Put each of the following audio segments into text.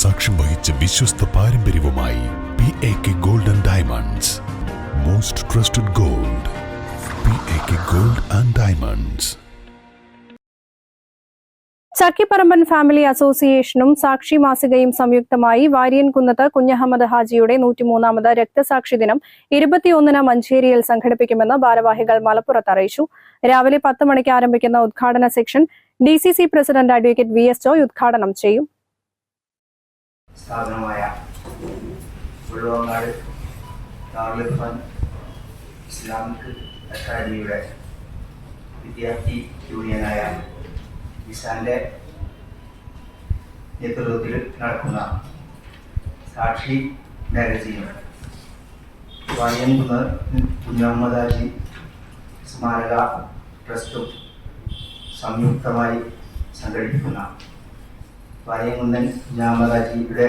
സാക്ഷ്യം വഹിച്ച വിശ്വസ്ത പാരമ്പര്യവുമായി P A K gold and diamonds most trusted gold P A K gold and diamonds Chakkiparamban family അസോസിയേഷനും സാക്ഷി മാസികയും സംയുക്തമായി വാര്യൻകുന്നത്ത് കുഞ്ഞഹമ്മദ് ഹാജിയുടെ നൂറ്റിമൂന്നാമത് രക്തസാക്ഷി ദിനം ഇരുപത്തിയൊന്നിന് മഞ്ചേരിയിൽ സംഘടിപ്പിക്കുമെന്ന് ഭാരവാഹികൾ മലപ്പുറത്ത് അറിയിച്ചു. രാവിലെ പത്ത് മണിക്ക് ആരംഭിക്കുന്ന ഉദ്ഘാടന section D C C president advocate V S Joy ഉദ്ഘാടനം ചെയ്യും. സ്ഥാപനമായ ഉള്ളവങ്ങാട് ദാറുൽഫൻ ഇസ്ലാമിക് അക്കാദമിയുടെ വിദ്യാർത്ഥി യൂണിയനായ ഇസാന്റെ നേതൃത്വത്തിൽ നടക്കുന്ന സാക്ഷി മാഗസീനും വായൻകുന്ന് കുഞ്ഞമ്മദാജി സ്മാരക ട്രസ്റ്റും സംയുക്തമായി സംഘടിപ്പിക്കുന്ന വായങ്കുന്നൻ ഞാമരാജിയുടെ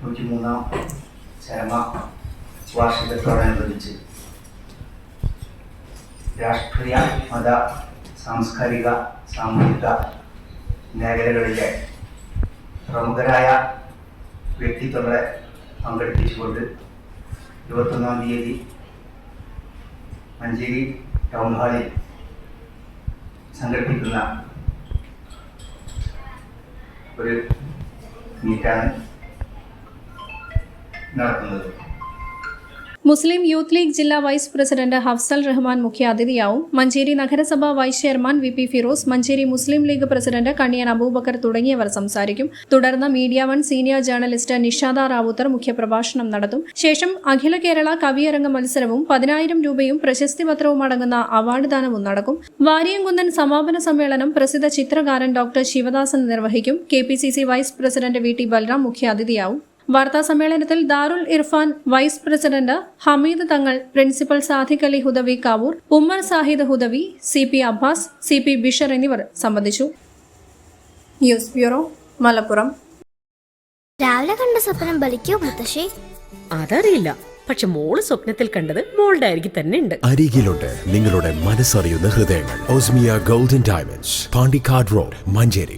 നൂറ്റിമൂന്നാം ചരമ വാർഷികത്തോടനുബന്ധിച്ച് രാഷ്ട്രീയ മത സാംസ്കാരിക സാമൂഹിക മേഖലകളിലെ പ്രമുഖരായ വ്യക്തിത്വങ്ങളെ പങ്കെടുപ്പിച്ചുകൊണ്ട് ഇരുപത്തൊന്നാം തീയതി മഞ്ചേരി ടൗൺ ഹാളിൽ സംഘടിപ്പിക്കുന്ന ഒരു മീറ്റാണ് നടത്തുന്നത് Muslim youth league ജില്ലാ വൈസ് പ്രസിഡന്റ് ഹഫ്സൽ റഹ്മാൻ മുഖ്യാതിഥിയാവും. മഞ്ചേരി നഗരസഭാ vice chairman V P Firoz Manjeri Muslim league president Kaniyan Aboobacker തുടങ്ങിയവർ സംസാരിക്കും. തുടർന്ന് media one senior journalist Nishada Rawther മുഖ്യപ്രഭാഷണം നടത്തും. ശേഷം അഖില കേരള കവിയരംഗ മത്സരവും പതിനായിരം രൂപയും പ്രശസ്തി പത്രവും അടങ്ങുന്ന അവാർഡ് ദാനവും നടക്കും. വാരിയംകുന്നൻ സമാപന സമ്മേളനം പ്രസിദ്ധ ചിത്രകാരൻ ഡോക്ടർ ശിവദാസൻ നിർവഹിക്കും. K vice president V T Balram മുഖ്യാതിഥിയാവും. വാർത്താ സമ്മേളനത്തിൽ Darul Irfan vice president Hameed Thangal principal Sadiq Ali Hudawi Kavoor Ummer Sahid Hudawi C P Abbas C P Bishar എന്നിവർ സംബന്ധിച്ചു. News bureau Malappuram. രാവിലെ കണ്ട സ്വപ്നം ബലിക്കോ മുത്തശ്ശി? അതറിയില്ല. പക്ഷെ മോൾ സ്വപ്നത്തിൽ കണ്ടത് മോളുടെ അരികിൽ തന്നെ ഉണ്ട്. അരികിലുണ്ട് നിങ്ങളുടെ മനസ്സറിയുന്ന ഹൃദയങ്ങൾ. Osmiya golden diamonds Pandikkad road Manjeri.